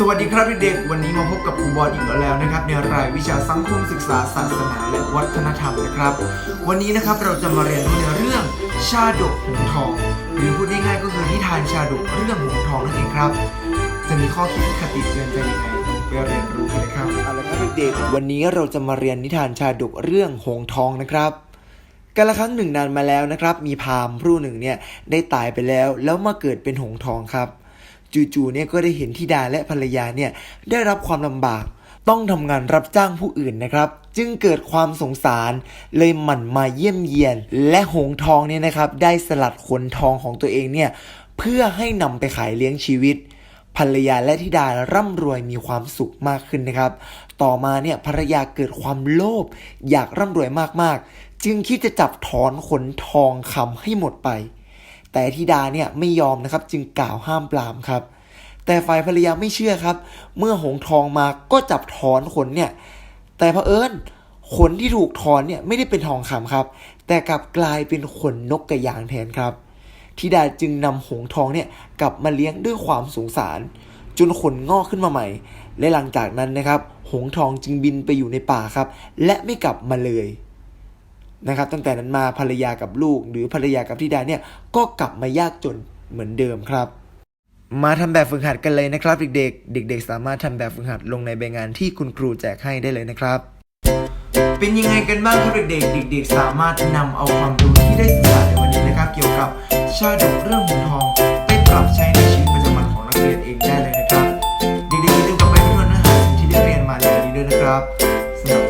สวัสดีครับเด็กๆ วันนี้มาพบกับครูบอลอีกแล้วนะครับ ในรายวิชาสังคมศึกษาศาสนาและวัฒนธรรมนะครับ วันนี้นะครับเราจะมาเรียนรู้ในเรื่องชาดกหงทอง หรือพูดง่ายๆก็คือนิทานชาดกเรื่องหงทองนั่นเองครับ จะมีข้อคิดคติเตือนใจยังไงไปเรียนรู้กันเลยครับเอาละครับเด็กๆวันนี้เราจะมาเรียนนิทานชาดกเรื่องหงทองนะครับกาละครั้งหนึ่งนานมาแล้วนะครับ มีพามผู้หนึ่งเนี่ยได้ตายไปแล้วแล้วมาเกิดเป็นหงทองครับ จู่ๆเนี่ยก็ได้เห็นธิดาและภรรยาเนี่ยได้รับความลำบาก ต้องทำงานรับจ้างผู้อื่นนะครับ จึงเกิดความสงสารเลยหมั่นมาเยี่ยมเยียน และหงทองเนี่ยนะครับ ได้สลัดขนทองของตัวเองเนี่ยเพื่อให้นำไปขายเลี้ยงชีวิตภรรยาและธิดาร่ำรวยมีความสุขมากขึ้นนะครับ ต่อมาเนี่ยภรรยาเกิดความโลภอยากร่ำรวยมากๆ จึงคิดจะจับถอนขนทองคำให้หมดไป แต่ธิดาเนี่ยไม่ยอมนะครับจึงกล่าวห้ามปรามครับ แต่ฝ่ายภรรยาไม่เชื่อครับ เมื่อหงทองมาก็จับถอนขนเนี่ยแต่เผอิญขนที่ถูกถอนเนี่ยไม่ได้เป็นทองคำครับ แต่กลับกลายเป็นขนนกกระยางแทนครับธิดาจึงนำหงทองเนี่ยกลับมาเลี้ยงด้วยความสงสาร จนขนงอกขึ้นมาใหม่ และหลังจากนั้นนะครับ หงทองจึงบินไปอยู่ในป่าครับ และไม่กลับมาเลย นะครับ ตั้งแต่นั้นมาภรรยากับลูก หรือภรรยากับธิดาเนี่ยก็กลับมายากจนเหมือนเดิมครับมาทำแบบฝึกหัดกันเลยนะครับเด็กๆ เด็ก ๆ สามารถทำแบบฝึกหัดลงในใบงานที่คุณครูแจกให้ได้เลยนะครับ เป็นยังไงกันบ้างครับเด็กๆ เด็ก ๆ สามารถนำเอาความรู้ที่ได้ศึกษาในวันนี้นะครับ เกี่ยวกับชาดกเรื่องหงทอง ไปปรับใช้ในชีวิตประจำวันของนักเรียนเองได้เลยนะครับ เด็กๆอย่าลืมกลับไปทบทวนเนื้อหาสิ่งที่ได้เรียนมาในวันนี้ด้วยนะครับสำหรับ